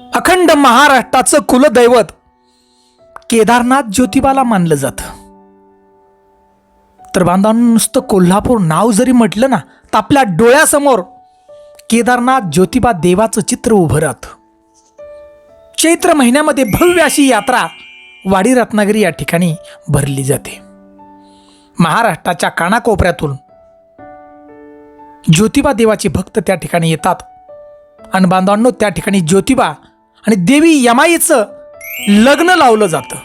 अखंड महाराष्ट्राचं कुलदैवत केदारनाथ ज्योतिबाला मानलं जातं. तर बांधवांनो नुसतं कोल्हापूर नाव जरी म्हटलं ना तर आपल्या डोळ्यासमोर केदारनाथ ज्योतिबा देवाचं चित्र उभं राहतं. चैत्र महिन्यामध्ये भव्य अशी यात्रा वाडी रत्नागिरी या ठिकाणी भरली जाते. महाराष्ट्राच्या कानाकोपऱ्यातून ज्योतिबा देवाचे भक्त त्या ठिकाणी येतात. आणि बांधवांनो त्या ठिकाणी ज्योतिबा आणि देवी यमाईचं लग्न लावलं जातं.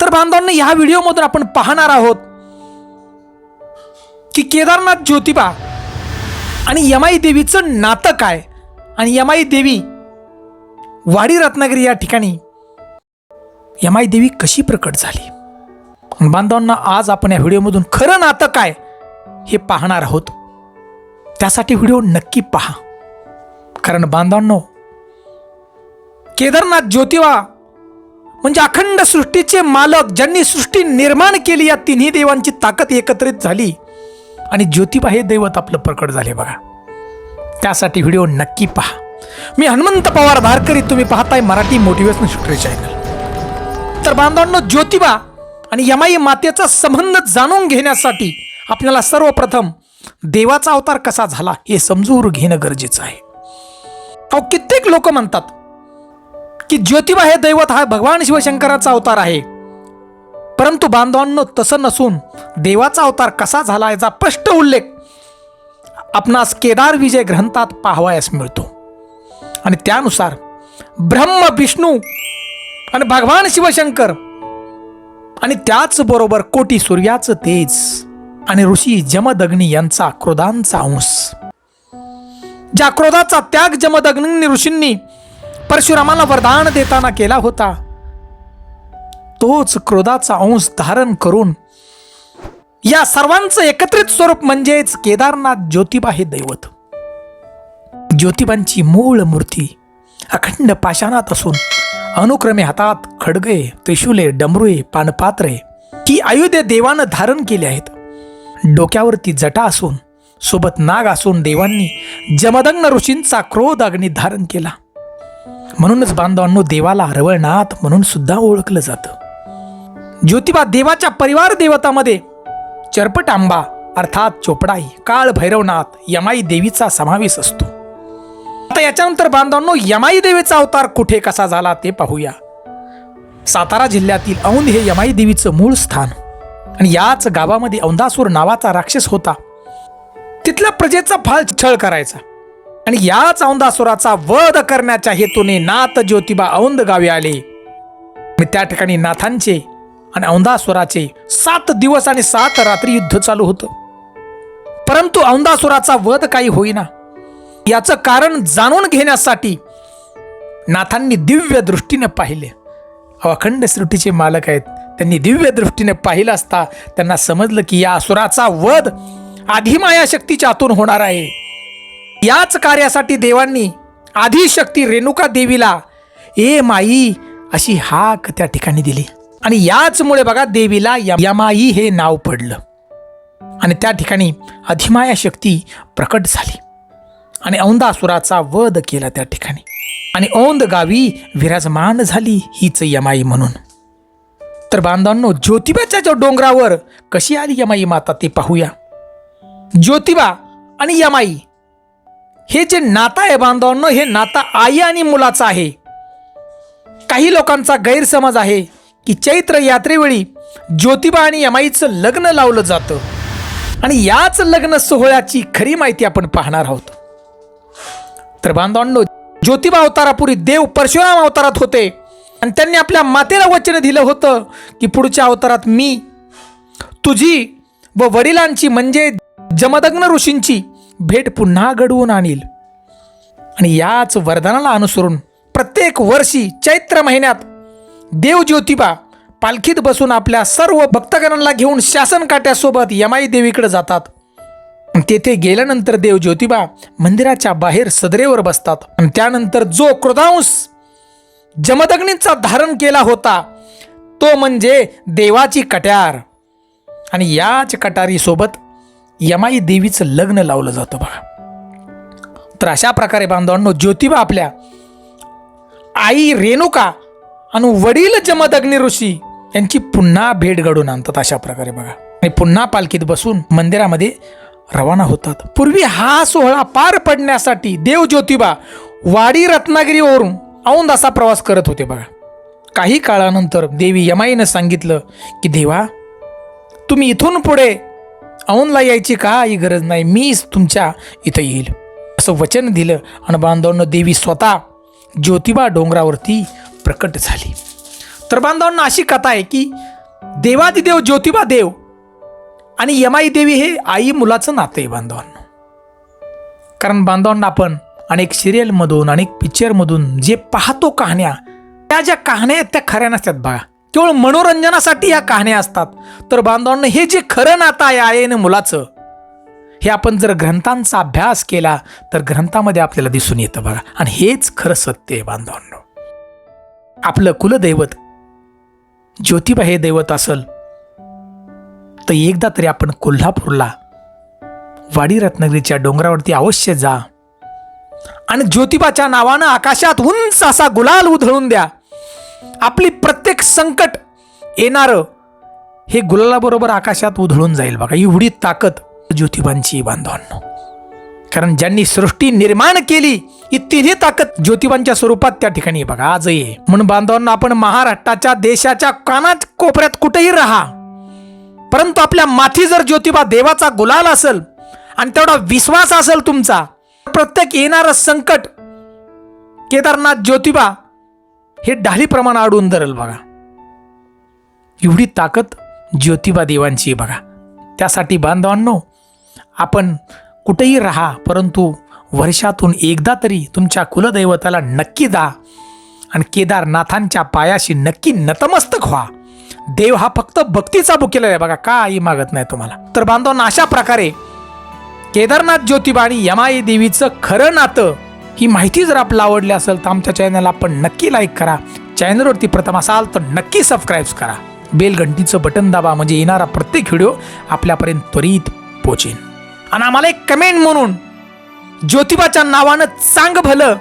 तर बांधवांनो ह्या व्हिडिओमधून आपण पाहणार आहोत की केदारनाथ ज्योतिबा आणि यमाई देवीचं नातं काय? आणि यमाई देवी वाडी रत्नागिरी या ठिकाणी यमाई देवी कशी प्रकट झाली? बांधवांना आज आपण या व्हिडिओमधून खरं नातं काय हे पाहणार आहोत. त्यासाठी व्हिडिओ नक्की पहा. कारण बांधवांनो केदारनाथ ज्योतिबा म्हणजे अखंड सृष्टीचे मालक ज्यांनी सृष्टी निर्माण केली या तिन्ही देवांची ताकद एकत्रित झाली. आणि ज्योतिबा हे दैवत आपलं प्रकट झाले बघा. त्यासाठी व्हिडिओ नक्की पहा. मी हनुमंत पवार धारकरी तुम्ही पाहताय मराठी मोटिवेशनल स्टोरी चॅनल तर बांधवांनो ज्योतिबा आणि यमाई मातेचा संबंध जाणून घेण्यासाठी आपल्याला सर्वप्रथम देवाचा अवतार कसा झाला हे समजून घेणं गरजेचं आहे. अहो कित्येक लोक म्हणतात की ज्योतिबा हे दैवत हा भगवान शिवशंकराचा अवतार आहे. परंतु बांधवांनो तसं नसून देवाचा अवतार कसा झाला याचा स्पष्ट उल्लेख आपणास केदार विजय ग्रंथात पाहावयास मिळतो. आणि त्यानुसार ब्रह्म विष्णू आणि भगवान शिवशंकर आणि त्याचबरोबर कोटी सूर्याचं तेज आणि ऋषी जमदग्नी यांचा क्रोधांचा अंश. ज्या क्रोधाचा त्याग जमदग्नी ऋषींनी परशुरामाला वरदान देताना केला होता तोच क्रोधाचा अंश धारण करून या सर्वांचं एकत्रित स्वरूप म्हणजेच केदारनाथ ज्योतिबा हे दैवत. ज्योतिबांची मूळ मूर्ती अखंड पाषाणात असून अनुक्रमे हातात खडगे त्रिशूले डमरुए पानपात्रे ही आयुधे देवानं धारण केली आहेत. डोक्यावरती जटा असून सोबत नाग असून देवांनी जमदग्न ऋषींचा क्रोध अग्नी धारण केला. म्हणूनच बांधवांनो देवाला रवळनाथ म्हणून सुद्धा ओळखलं जातं. ज्योतिबा देवाच्या परिवार देवतामध्ये चरपट आंबा अर्थात चोपडाई काळ भैरवनाथ यमाई देवीचा समावेश असतो. आता याच्यानंतर बांधवांनो यमाई देवीचा अवतार कुठे कसा झाला ते पाहूया. सातारा जिल्ह्यातील औंध हे यमाई देवीचं मूळ स्थान. आणि याच गावामध्ये औंधासूर नावाचा राक्षस होता. तिथल्या प्रजेचा फाल छळ करायचा. आणि याच औंधासुराचा वध करण्याच्या हेतूने नाथ ज्योतिबा औंद गावी आले. आणि त्या ठिकाणी नाथांचे आणि औंधासुराचे सात दिवस आणि सात रात्री युद्ध चालू होतं. परंतु औंधासुराचा वध काही होईना. याचं कारण जाणून घेण्यासाठी नाथांनी दिव्य दृष्टीने पाहिले. अखंड सृष्टीचे मालक आहेत. त्यांनी दिव्य दृष्टीने पाहिलं असता त्यांना समजलं की या असुराचा वध आधिमाया शक्तीच्या आतून होणार आहे. याच कार्यासाठी देवांनी आदिशक्ती रेणुका देवीला ए माई अशी हाक त्या ठिकाणी दिली. आणि याचमुळे बघा देवीला यमाई हे नाव पडलं. आणि त्या ठिकाणी अधिमाया शक्ती प्रकट झाली. आणि औंदासुराचा वध केला त्या ठिकाणी. आणि औंद गावी विराजमान झाली हीच यमाई म्हणून. तर बांधवांनो ज्योतिबाच्या जो डोंगरावर कशी आली यमाई माता ते पाहूया. ज्योतिबा आणि यमाई. हे जे नातं आहे बांधवांनो हे नातं आई आणि मुलाचं आहे. काही लोकांचा गैरसमज आहे की चैत्र यात्रेवेळी ज्योतिबा आणि यमाईचं लग्न लावलं जातं. आणि याच लग्न सोहळ्याची खरी माहिती आपण पाहणार आहोत. तर बांधवांनो ज्योतिबा अवतारापूर्वी देव परशुराम अवतारात होते. आणि त्यांनी आपल्या मातेला वचन दिलं होतं की पुढच्या अवतारात मी तुझी व वडिलांची म्हणजे जमदग्न ऋषींची भेट पुन्हा घडवून आणील. आणि याच वरदानाला अनुसरून प्रत्येक वर्षी चैत्र महिन्यात देव ज्योतिबा पालखीत बसून आपल्या सर्व भक्तगणांना घेऊन शासन काट्यासोबत यमाई देवीकडे जातात. तेथे गेल्यानंतर देव ज्योतिबा मंदिराच्या बाहेर सदरेवर बसतात. आणि त्यानंतर जो क्रोधांश जमदग्नीचा धारण केला होता तो म्हणजे देवाची कट्यार. आणि याच कटारीसोबत यमाई देवीचं लग्न लावलं जातं बघा. तर अशा प्रकारे बांधवांनो ज्योतिबा आपल्या आई रेणुका आणि वडील जमदग्नी ऋषी यांची पुन्हा भेट घडून आणतात अशा प्रकारे बघा. आणि पुन्हा पालखीत बसून मंदिरामध्ये रवाना होतात. पूर्वी हा सोहळा पार पडण्यासाठी देव ज्योतिबा वाडी रत्नागिरीवरून औंद असा प्रवास करत होते बघा. काही काळानंतर देवी यमाईनं सांगितलं की देवा तुम्ही इथून पुढे औंधला यायची काही गरज नाही. मीच तुमच्या इथं येईल. असं वचन दिलं आणि बांधवांना देवी स्वतः ज्योतिबा डोंगरावरती प्रकट झाली. तर बांधवांना अशी कथा आहे की देवादिदेव ज्योतिबा देव आणि यमाई देवी हे आई मुलाचं नातं आहे बांधवांना. कारण बांधवांना आपण अनेक सिरियलमधून अनेक पिक्चरमधून जे पाहतो कहाण्या त्या ज्या कहाण्या आहेत त्या खऱ्या नसतात बघा केवळ मनोरंजनासाठी या कहाण्या असतात. तर बांधवांना हे जे खरं नातं आहे आईनं मुलाचं हे आपण जर ग्रंथांचा अभ्यास केला तर ग्रंथामध्ये आपल्याला दिसून येतं बघा. आणि हेच खरं सत्य आहे बांधवांनो. आपलं कुलदैवत ज्योतिबा हे दैवत असल तर एकदा तरी आपण कोल्हापूरला वाडी रत्नागिरीच्या डोंगरावरती अवश्य जा. आणि ज्योतिबाच्या नावानं आकाशात उंच असा गुलाल उधळून द्या. आपली प्रत्येक संकट येणारं हे गुलालाबरोबर आकाशात उधळून जाईल बघा. एवढी ताकद ज्योतिबांची बांधवांनो. कारण ज्यांनी सृष्टी निर्माण केली ही तिन्ही ताकद ज्योतिबांच्या स्वरूपात त्या ठिकाणी बघा. आजही आहे. म्हणून बांधवांना आपण महाराष्ट्राच्या देशाच्या कानात कोपऱ्यात कुठेही राहा. परंतु आपल्या माथी जर ज्योतिबा देवाचा गुलाल असेल आणि तेवढा विश्वास असेल तुमचा प्रत्येक येणारं संकट केदारनाथ ज्योतिबा हे ढालीप्रमाणे अडून धरेल बघा. एवढी ताकद ज्योतिबा देवांची आहे बघा. त्यासाठी बांधवांनो आपण कुठेही राहा परंतु वर्षातून एकदा तरी तुमच्या कुलदैवताला नक्की जा आणि केदारनाथांच्या पायाशी नक्की नतमस्तक व्हा. देव हा फक्त भक्तीचा बुकेला आहे बघा काही मागत नाही तुम्हाला. तर बांधवांना अशा प्रकारे केदारनाथ ज्योतिबा आणि यमाई देवीचं खरं नातं ही माहिती जर आपल्याला आवडली असेल तर आमच्या चॅनलला आपण नक्की लाईक करा. चॅनलवरती प्रथम असाल तर नक्की सबस्क्राईब करा. बेल घंटीचं बटन दाबा म्हणजे येणारा प्रत्येक व्हिडिओ आपल्यापर्यंत त्वरित पोचेन आणि आम्हाला एक कमेंट म्हणून ज्योतिबाच्या नावानं चांग भलं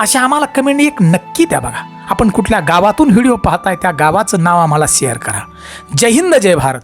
असे आम्हाला कमेंट एक नक्की द्या बघा. आपण कुठल्या गावातून व्हिडिओ पाहताय त्या गावाचं नाव आम्हाला शेअर करा. जय हिंद जय भारत.